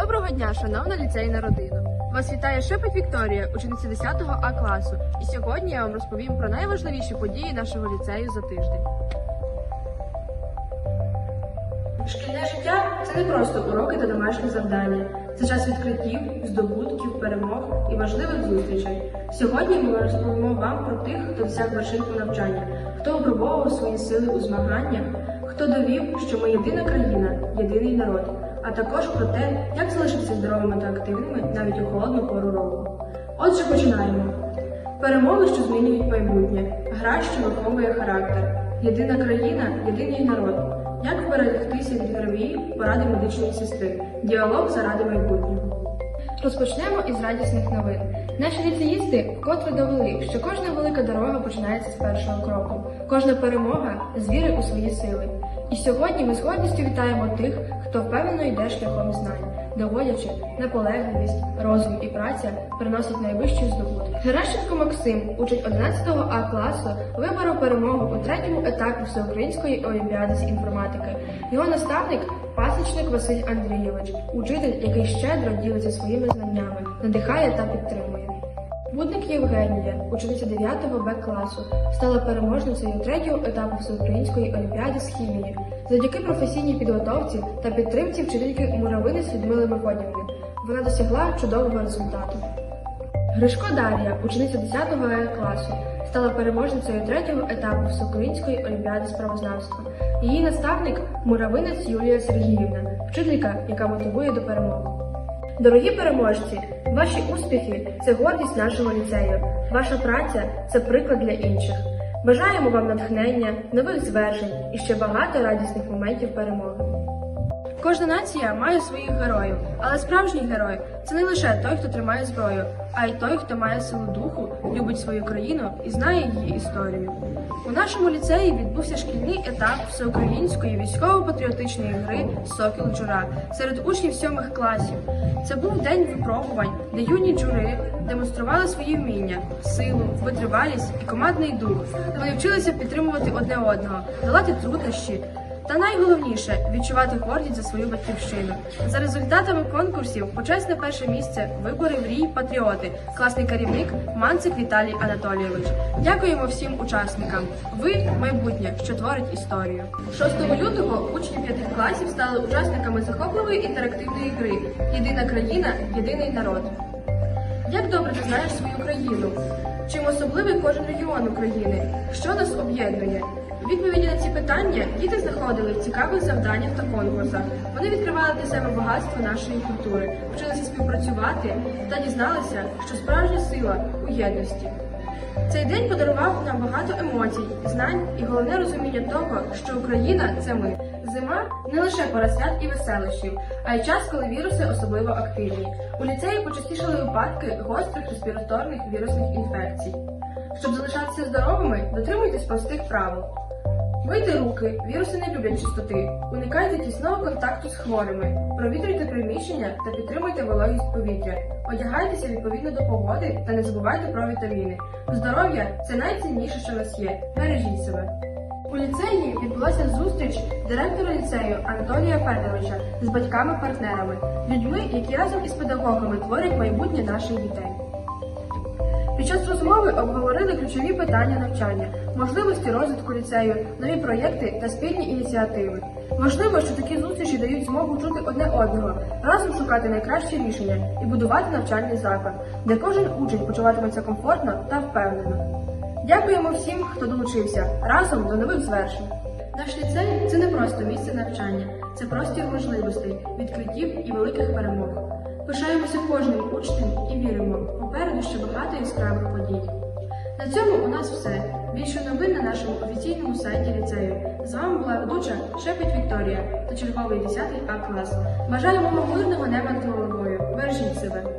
Доброго дня, шановна ліцейна родина! Вас вітає Шепет Вікторія, учениця 10 А класу. І сьогодні я вам розповім про найважливіші події нашого ліцею за тиждень. Шкільне життя це не просто уроки та домашні завдання. Це час відкриттів, здобутків, перемог і важливих зустрічей. Сьогодні ми розповімо вам про тих, хто досяг вершинку навчання, хто опробовував свої сили у змаганнях, хто довів, що ми єдина країна, єдиний народ, а також про те, як залишитися здоровими та активними навіть у холодну пору року. Отже, починаємо. Перемоги, що змінюють майбутнє, гра, що виховує характер, єдина країна, єдиний народ. Як вберегтися від гравії поради медичної сестри, діалог заради майбутнього. Розпочнемо із радісних новин. Наші ліцеїсти вкотре довели, що кожна велика дорога починається з першого кроку, кожна перемога з віри у свої сили. І сьогодні ми з гордістю вітаємо тих, хто впевнено йде шляхом знань, доводячи наполегливість, розум і праця приносять найвищі здобутки. Геращенко Максим, учень 11 А класу, виборов перемогу у третьому етапі всеукраїнської олімпіади з інформатики. Його наставник пасічник Василь Андрійович, учитель, який щедро ділиться своїми знаннями, надихає та підтримує. Будник Євгенія, учениця 9 Б класу, стала переможницею третього етапу всеукраїнської олімпіади з хімії завдяки професійній підготовці та підтримці вчительки Муравинець Людмили Мефодівни. Вона досягла чудового результату. Гришко Дар'я, учениця 10 Е класу, стала переможницею третього етапу всеукраїнської олімпіади з правознавства. Її наставник Муравинець Юлія Сергіївна, вчителька, яка мотивує до перемоги. Дорогі переможці, ваші успіхи це гордість нашого ліцею. Ваша праця це приклад для інших. Бажаємо вам натхнення, нових звершень і ще багато радісних моментів перемоги. Кожна нація має своїх героїв, але справжній герой це не лише той, хто тримає зброю, а й той, хто має силу духу, любить свою країну і знає її історію. У нашому ліцеї відбувся шкільний етап всеукраїнської військово-патріотичної гри Сокіл Джура серед учнів сьомих класів. Це був день випробувань, де юні джури демонстрували свої вміння, силу, витривалість і командний дух. Вони вчилися підтримувати одне одного, долати труднощі. Та найголовніше відчувати гордість за свою батьківщину. За результатами конкурсів почесне перше місце виборив рій патріоти, класний керівник Манцик Віталій Анатолійович. Дякуємо всім учасникам. Ви майбутнє, що творить історію. 6 лютого учні п'ятих класів стали учасниками захопливої інтерактивної гри Єдина країна, єдиний народ. Як добре ти знаєш свою країну? Чим особливий кожен регіон України? Що нас об'єднує? Відповіді на ці питання діти знаходили в цікавих завданнях та конкурсах. Вони відкривали для себе багатство нашої культури, вчилися співпрацювати та дізналися, що справжня сила у єдності. Цей день подарував нам багато емоцій, знань і головне розуміння того, що Україна це ми. Зима не лише пора і веселощів, а й час, коли віруси особливо активні. У ліцеї почастішали випадки гострих респіраторних вірусних інфекцій. Щоб залишатися здоровими, дотримуйтесь простих правил. Мийте руки, віруси не люблять чистоти. Уникайте тісного контакту з хворими, провітрюйте приміщення та підтримуйте вологість повітря. Одягайтеся відповідно до погоди та не забувайте про вітаміни. Здоров'я це найцінніше, що у нас є. Бережіть себе. У ліцеї відбулася зустріч директора ліцею Анатолія Федоровича з батьками-партнерами, людьми, які разом із педагогами творять майбутнє наших дітей. Під час розмови обговорили ключові питання навчання, можливості розвитку ліцею, нові проєкти та спільні ініціативи. Важливо, що такі зустрічі дають змогу чути одне одного, разом шукати найкращі рішення і будувати навчальний заклад, де кожен учень почуватиметься комфортно та впевнено. Дякуємо всім, хто долучився разом до нових звершень. Наш ліцей це не просто місце навчання, це простір можливостей, відкриттів і великих перемог. Пишаємося кожним учнем і віримо, попереду ще багато яскравих подій. На цьому у нас все. Більше новин на нашому офіційному сайті ліцею. З вами була ведуча Шепить Вікторія та черговий 10 А клас. Бажаємо вам мирного неба над головою. Бережіть себе!